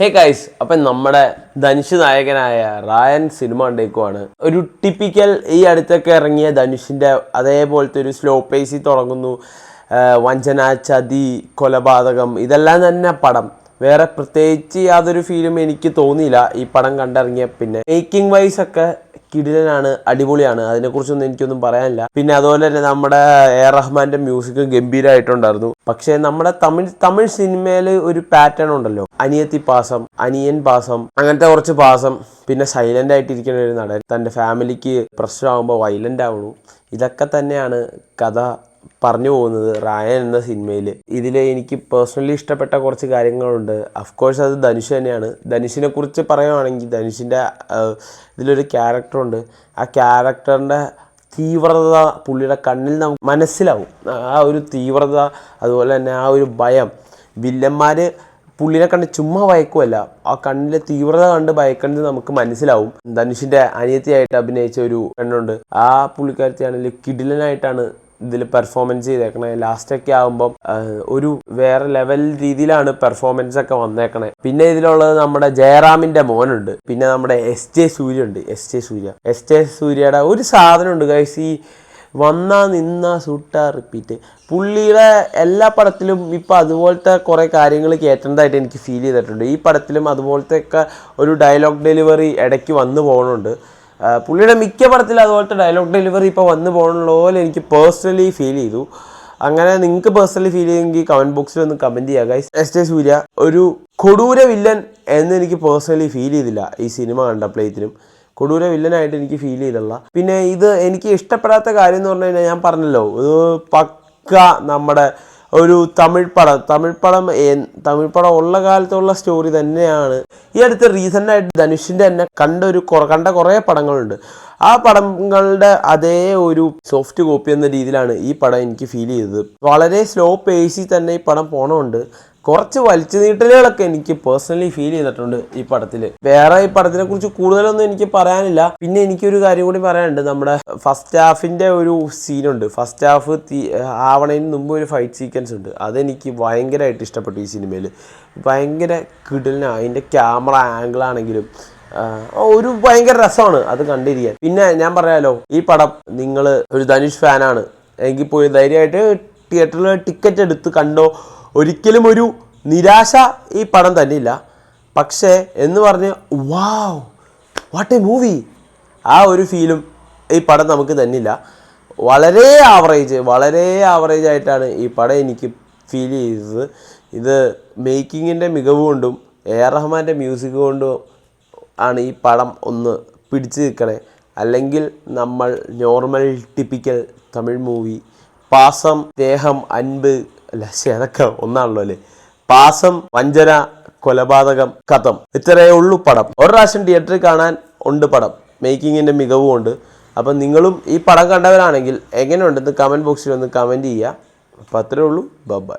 Hey guys അപ്പം നമ്മുടെ ധനുഷ് നായകനായ റായൻ സിനിമ ഉണ്ടേക്കുവാണ് ഒരു ടിപ്പിക്കൽ ഈ അടുത്തൊക്കെ ഇറങ്ങിയ ധനുഷിന്റെ അതേപോലത്തെ ഒരു സ്ലോ പേസിൽ തുടങ്ങുന്നു. വഞ്ചന ചതി കൊലപാതകം ഇതെല്ലാം തന്നെ പടം. വേറെ പ്രത്യേകിച്ച് യാതൊരു ഫീലും എനിക്ക് തോന്നിയില്ല. ഈ പടം കണ്ടിറങ്ങിയ പിന്നെ മേക്കിംഗ് വൈസ് ഒക്കെ കിടിലനാണ് അടിപൊളിയാണ്. അതിനെക്കുറിച്ചൊന്നും എനിക്കൊന്നും പറയാനില്ല. പിന്നെ അതുപോലെ തന്നെ നമ്മുടെ എ റഹ്മാന്റെ മ്യൂസിക് ഗംഭീരമായിട്ടുണ്ടായിരുന്നു പക്ഷേ നമ്മുടെ തമിഴ് തമിഴ് സിനിമയിൽ ഒരു പാറ്റേൺ ഉണ്ടല്ലോ. അനിയത്തി പാസം അനിയൻ പാസം അങ്ങനത്തെ കുറച്ച് പാസം. പിന്നെ സൈലന്റ് ആയിട്ടിരിക്കുന്ന ഒരു നടൻ. തന്റെ ഫാമിലിക്ക് പ്രശ്നമാകുമ്പോൾ വൈലന്റ് ആവുള്ളൂ. ഇതൊക്കെ തന്നെയാണ് കഥ പറഞ്ഞു പോകുന്നത് റായൻ എന്ന സിനിമയിൽ ഇതിൽ എനിക്ക് പേഴ്സണലി ഇഷ്ടപ്പെട്ട കുറച്ച് കാര്യങ്ങളുണ്ട്. അഫ്കോഴ്സ് അത് ധനുഷ് തന്നെയാണ്. ധനുഷിനെ കുറിച്ച് പറയുവാണെങ്കിൽ ധനുഷിന്റെ ഇതിലൊരു ക്യാരക്ടറുണ്ട് ആ ക്യാരക്ടറിന്റെ തീവ്രത പുള്ളിയുടെ കണ്ണിൽ നമുക്ക് മനസ്സിലാവും. ആ ഒരു തീവ്രത അതുപോലെ തന്നെ ആ ഒരു ഭയം. വില്ലന്മാർ പുള്ളിനെ കണ്ട് ചുമ്മാ ഭയക്കുമല്ല ആ കണ്ണിലെ തീവ്രത കണ്ട് ഭയക്കുന്നത് നമുക്ക് മനസ്സിലാവും. ധനുഷിന്റെ അനിയത്തിയായിട്ട് അഭിനയിച്ച ഒരു പെണ്ണുണ്ട്. ആ പുള്ളിക്കാരത്തിയാണെങ്കിൽ കിടിലനായിട്ടാണ് ഇതിൽ പെർഫോമൻസ് ചെയ്തേക്കണേ. ലാസ്റ്റ് ഒക്കെ ആകുമ്പം ഒരു വേറെ ലെവൽ രീതിയിലാണ് പെർഫോമൻസ് ഒക്കെ വന്നേക്കണേ. പിന്നെ ഇതിലുള്ളത് നമ്മുടെ ജയറാമിന്റെ മോനുണ്ട്. പിന്നെ നമ്മുടെ എസ് ജെ സൂര്യ ഉണ്ട്. S J Suryah. S J സൂര്യയുടെ ഒരു സാധനം ഉണ്ട് ഗൈസ് ഈ വന്നാ നിന്ന സുട്ട റിപ്പീറ്റ് പുള്ളിയുടെ എല്ലാ പടത്തിലും ഇപ്പം അതുപോലത്തെ കുറേ കാര്യങ്ങൾ കയറ്റേണ്ടതായിട്ട് എനിക്ക് ഫീൽ ചെയ്തിട്ടുണ്ട്. ഈ പടത്തിലും അതുപോലത്തെ ഒക്കെ ഒരു ഡയലോഗ് ഡെലിവറി ഇടയ്ക്ക് വന്നു പോകുന്നുണ്ട് ആ, പുള്ളിയുടെ മിക്ക പടത്തിൽ അതുപോലത്തെ ഡയലോഗ് ഡെലിവറി ഇപ്പോൾ വന്നു പോകണുള്ള പോലെ എനിക്ക് പേഴ്സണലി ഫീൽ ചെയ്തു. അങ്ങനെ നിങ്ങൾക്ക് പേഴ്സണലി ഫീൽ ചെയ്തെങ്കിൽ കമന്റ് ബോക്സിൽ ഒന്ന് കമന്റ് ചെയ്യുക. ഗൈസ് എസ് ജെ സൂര്യ ഒരു കൊടൂര വില്ലൻ എന്ന് എനിക്ക് പേഴ്സണലി ഫീൽ ചെയ്തില്ല ഈ സിനിമ കണ്ടപ്പോഴത്തേനും കൊടൂര വില്ലനായിട്ട് എനിക്ക് ഫീൽ ചെയ്തില്ല. പിന്നെ ഇത് എനിക്ക് ഇഷ്ടപ്പെടാത്ത കാര്യം എന്ന് പറഞ്ഞു കഴിഞ്ഞാൽ ഞാൻ പറഞ്ഞല്ലോ ഇത് പക്ക നമ്മുടെ ഒരു തമിഴ് പടം. തമിഴ് പടം തമിഴ് പടം ഉള്ള കാലത്തുള്ള സ്റ്റോറി തന്നെയാണ്. ഈ അടുത്ത് റീസെന്റ് ആയിട്ട് ധനുഷിന്റെ തന്നെ കണ്ട ഒരു കണ്ട കുറേ പടങ്ങളുണ്ട്. ആ പടങ്ങളുടെ അതേ ഒരു സോഫ്റ്റ് കോപ്പി എന്ന രീതിയിലാണ് ഈ പടം എനിക്ക് ഫീൽ ചെയ്തത്. വളരെ സ്ലോ പേസിൽ തന്നെ ഈ പടം പോണമുണ്ട് കുറച്ച് വലിച്ചു നീട്ടലുകളൊക്കെ എനിക്ക് പേഴ്സണലി ഫീൽ ചെയ്തിട്ടുണ്ട് ഈ പടത്തിൽ വേറെ ഈ പടത്തിനെ കുറിച്ച് കൂടുതലൊന്നും എനിക്ക് പറയാനില്ല. പിന്നെ എനിക്കൊരു കാര്യം കൂടി പറയാനുണ്ട്. നമ്മുടെ ഫസ്റ്റ് ഹാഫിന്റെ ഒരു സീനുണ്ട് ഫസ്റ്റ് ഹാഫ് ആവണതിന് മുമ്പ് ഒരു ഫൈറ്റ് സീക്വൻസ് ഉണ്ട്. അതെനിക്ക് ഭയങ്കരമായിട്ട് ഇഷ്ടപ്പെട്ടു ഈ സിനിമയിൽ ഭയങ്കര കിടലിന് അതിന്റെ ക്യാമറ ആംഗിൾ ആണെങ്കിലും ഒരു ഭയങ്കര രസമാണ് അത് കണ്ടിരിക്കാൻ. പിന്നെ ഞാൻ പറയാലോ ഈ പടം നിങ്ങൾ ഒരു ധനുഷ് ഫാനാണ് എങ്കിൽ പോയി ധൈര്യമായിട്ട് തിയേറ്ററിൽ ടിക്കറ്റ് എടുത്ത് കണ്ടോ? ഒരിക്കലും ഒരു നിരാശ ഈ പടം തന്നെയില്ല. പക്ഷേ എന്ന് പറഞ്ഞ് വാവ് വാട്ട് എ മൂവി ആ ഒരു ഫീലും ഈ പടം നമുക്ക് തന്നില്ല. വളരെ ആവറേജ് വളരെ ആവറേജ് ആയിട്ടാണ് ഈ പടം എനിക്ക് ഫീൽ ചെയ്തത്. ഇത് മേക്കിങ്ങിന്റെ മികവ് കൊണ്ടും എ ആർ റഹ്മാന്റെ മ്യൂസിക് കൊണ്ടും ആണ് ഈ പടം ഒന്ന് പിടിച്ചു നിൽക്കണേ. അല്ലെങ്കിൽ നമ്മൾ നോർമൽ ടിപ്പിക്കൽ തമിഴ് മൂവി പാസം ദേഹം അൻപ് അല്ല അതൊക്കെ ഒന്നാണല്ലോ അല്ലേ? പാസം വഞ്ചന കൊലപാതകം കഥം. ഇത്രയേ ഉള്ളൂ പടം. ഒരു പ്രാവശ്യം തിയേറ്ററിൽ കാണാൻ ഉണ്ട് പടം. മേക്കിങ്ങിന്റെ മികവും ഉണ്ട്. അപ്പം നിങ്ങളും ഈ പടം കണ്ടവരാണെങ്കിൽ എങ്ങനെയുണ്ടെന്ന് കമന്റ് ബോക്സിൽ ഒന്ന് കമന്റ് ചെയ്യുക. അപ്പം അത്രയേ ഉള്ളൂ. ബൈ